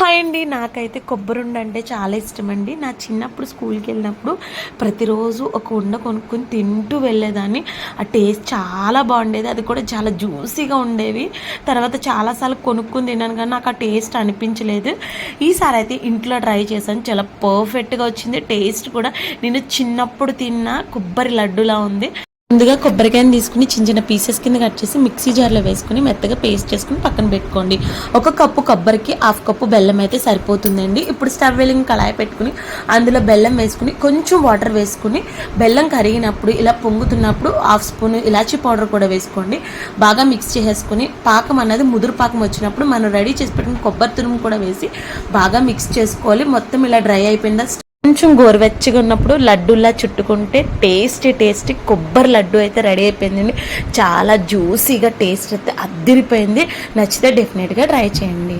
Hi అండి. నాకైతే కొబ్బరి ఉండ అంటే చాలా ఇష్టం అండి నా చిన్నప్పుడు స్కూల్కి వెళ్ళినప్పుడు ప్రతిరోజు ఒక ఉండ కొనుక్కొని తింటూ వెళ్ళేదాన్ని. ఆ టేస్ట్ చాలా బాగుండేది. అది కూడా చాలా జ్యూసీగా ఉండేవి. తర్వాత చాలాసార్లు కొనుక్కొని తిన్నాను కానీ నాకు ఆ టేస్ట్ అనిపించలేదు. ఈసారి అయితే ఇంట్లో ట్రై చేశాను. చాలా పర్ఫెక్ట్గా వచ్చింది. టేస్ట్ కూడా నేను చిన్నప్పుడు తిన్న కొబ్బరి లడ్డులా ఉంది. ముందుగా కొబ్బరికాయని తీసుకుని చిన్న చిన్న పీసెస్ కింద కట్ చేసి మిక్సీ జార్లో వేసుకుని మెత్తగా పేస్ట్ చేసుకుని పక్కన పెట్టుకోండి. ఒక కప్పు కొబ్బరికి హాఫ్ కప్పు బెల్లం అయితే సరిపోతుందండి. ఇప్పుడు స్టవ్ వెలింగ్ కళాయి పెట్టుకుని అందులో బెల్లం వేసుకుని కొంచెం వాటర్ వేసుకుని బెల్లం కరిగినప్పుడు ఇలా పొంగుతున్నప్పుడు హాఫ్ స్పూన్ ఇలాచి పౌడర్ కూడా వేసుకోండి. బాగా మిక్స్ చేసేసుకుని పాకం అన్నది ముదురు పాకం వచ్చినప్పుడు మనం రెడీ చేసి పెట్టుకుని కొబ్బరి తురుము కూడా వేసి బాగా మిక్స్ చేసుకోవాలి. మొత్తం ఇలా డ్రై అయిపోయిందా? కొంచెం గోరువెచ్చగా ఉన్నప్పుడు లడ్డూలా చుట్టుకుంటే టేస్టీ టేస్టీ కొబ్బరి లడ్డు అయితే రెడీ అయిపోయిందండి. చాలా జ్యూసీగా టేస్ట్ అయితే అద్దిరిపోయింది. నచ్చితే డెఫినెట్గా ట్రై చేయండి.